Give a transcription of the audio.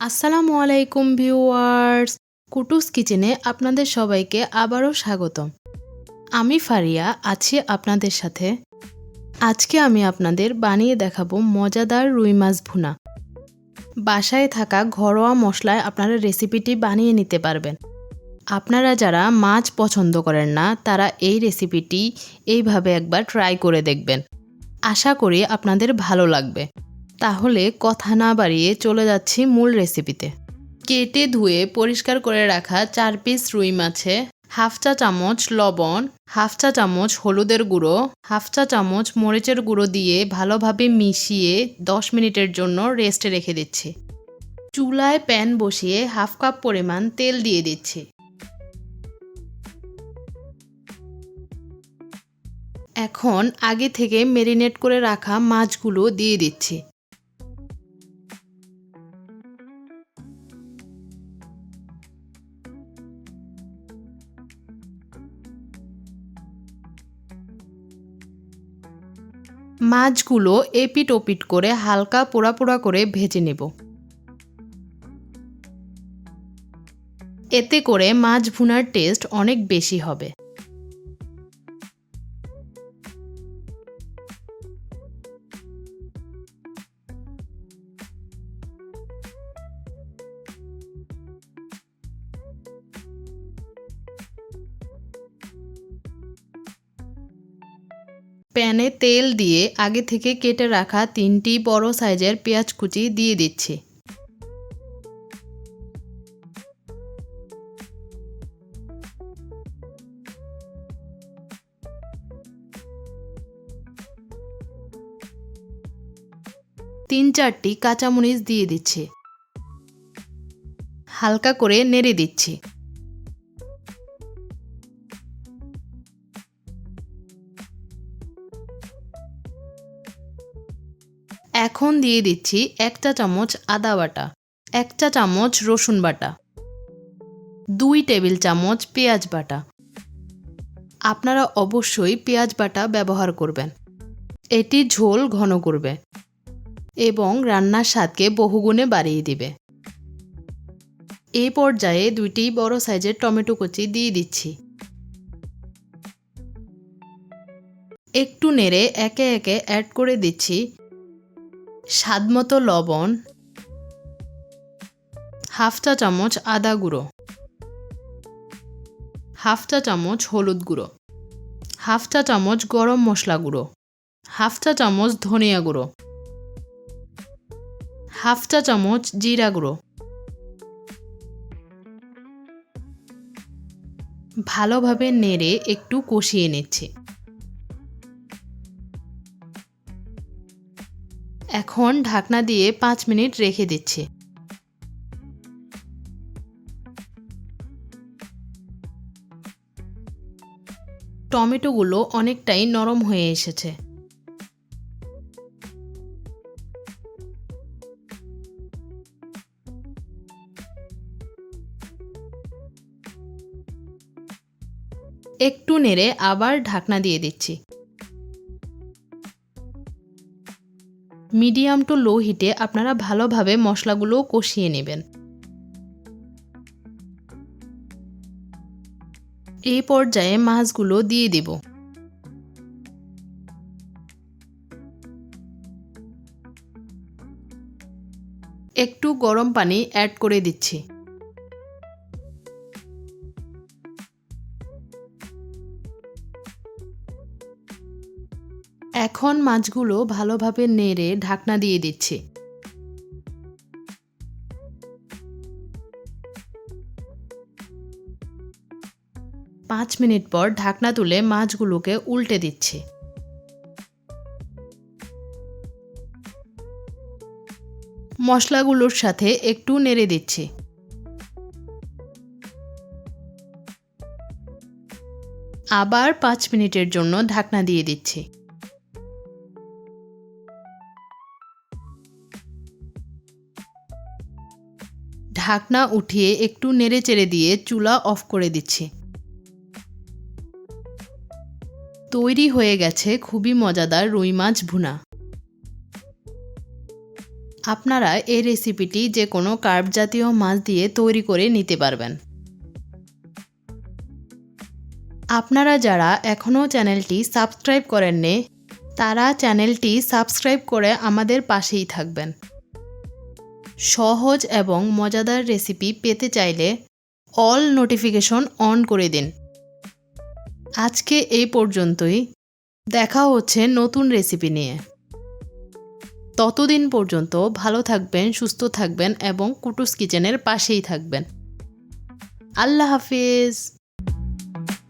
আসসালামু আলাইকুম ভিউয়ার্স, কুটুস কিচেনে আপনাদের সবাইকে আবারও স্বাগতম। আমি ফারিয়া, আছি আপনাদের সাথে। আজকে আমি আপনাদের বানিয়ে দেখাবো মজাদার রুই মাছ ভুনা। বাসায় থাকা ঘরোয়া মশলায় আপনারা রেসিপিটি বানিয়ে নিতে পারবেন। আপনারা যারা মাছ পছন্দ করেন না, তারা এই রেসিপিটি এইভাবে একবার ট্রাই করে দেখবেন। আশা করি আপনাদের ভালো লাগবে। তাহলে কথা না বাড়িয়ে চলে যাচ্ছি মূল রেসিপিতে। কেটে ধুয়ে পরিষ্কার করে রাখা চার পিস রুই মাছে, হাফ চা চামচ লবণ, হাফ চা চামচ হলুদের গুঁড়ো, হাফ চা চামচ মরিচের গুঁড়ো দিয়ে ভালোভাবে মিশিয়ে দশ মিনিটের জন্য রেস্টে রেখে দিচ্ছি। চুলায় প্যান বসিয়ে হাফ কাপ পরিমাণ তেল দিয়ে দিচ্ছি। এখন আগে থেকে মেরিনেট করে রাখা মাছগুলো দিয়ে দিচ্ছি। মাছগুলো এপিট ওপিট করে হালকা পোড়া পোড়া করে ভেজে নেব। এতে করে মাছ ভুনার টেস্ট অনেক বেশি হবে। প্যানে তেল দিয়ে আগে থেকে কেটে রাখা তিনটি বড় সাইজের পেঁয়াজ কুচি দিয়ে দিচ্ছি। তিন চারটি কাঁচামরিচ দিয়ে দিচ্ছি। হালকা করে নেড়ে দিচ্ছি। এখন দিয়ে দিচ্ছি এক চা চামচ আদা বাটা এক চা চামচ রসুন বাটা, দুই টেবিল চামচ পেঁয়াজ বাটা। আপনারা অবশ্যই পেঁয়াজ বাটা ব্যবহার করবেন। এটি ঝোল ঘন করবে এবং রান্নার স্বাদকে বহুগুণে বাড়িয়ে দিবে। এই পর্যায়ে দুইটি বড় সাইজের টমেটো কুচি দিয়ে দিচ্ছি। একটু নেড়ে একে একে অ্যাড করে দিচ্ছি স্বাদমতো লবণ, হাফ চা চামচ আদা গুঁড়ো, হাফ চা চামচ হলুদ গুঁড়ো, হাফ চা চামচ গরম মশলা গুঁড়ো, হাফ চা চামচ ধনিয়া গুঁড়ো, হাফ চা চামচ জিরা গুঁড়ো। ভালোভাবে নেড়ে একটু কষিয়ে নিচ্ছি। এখন ঢাকনা দিয়ে পাঁচ মিনিট রেখে দিচ্ছি। টমেটোগুলো অনেকটাই নরম হয়ে এসেছে। একটু নেড়ে আবার ঢাকনা দিয়ে দিচ্ছি। মিডিয়াম টু লো হিটে আপনারা ভালোভাবে মশলাগুলো কষিয়ে নেবেন। এই পর্যায়ে মাছগুলো দিয়ে দেব। একটু গরম পানি অ্যাড করে দিচ্ছি। এখন মাছগুলো ভালোভাবে নেড়ে ঢাকনা দিয়ে দিচ্ছি। পাঁচ মিনিট পর ঢাকনা তুলে মাছগুলোকে উল্টে দিচ্ছি। মশলাগুলোর সাথে একটু নেড়ে দিচ্ছি। আবার পাঁচ মিনিটের জন্য ঢাকনা দিয়ে দিচ্ছি। ঢাকনা উঠিয়ে একটু নেড়ে চেড়ে দিয়ে চুলা অফ করে দিচ্ছি। তৈরি হয়ে গেছে খুবই মজাদার রুই মাছ ভুনা। আপনারা এই রেসিপিটি যে কোনো কার্ব জাতীয় মাছ দিয়ে তৈরি করে নিতে পারবেন। আপনারা যারা এখনও চ্যানেলটি সাবস্ক্রাইব করেননি, তারা চ্যানেলটি সাবস্ক্রাইব করে আমাদের পাশেই থাকবেন। সহজ এবং মজাদার রেসিপি পেতে চাইলে অল নোটিফিকেশন অন করে দিন। আজকে এই পর্যন্তই। দেখা হচ্ছে নতুন রেসিপি নিয়ে। ততদিন পর্যন্ত ভালো থাকবেন, সুস্থ থাকবেন এবং কুটুস কিচেনের পাশেই থাকবেন। আল্লাহ হাফিজ।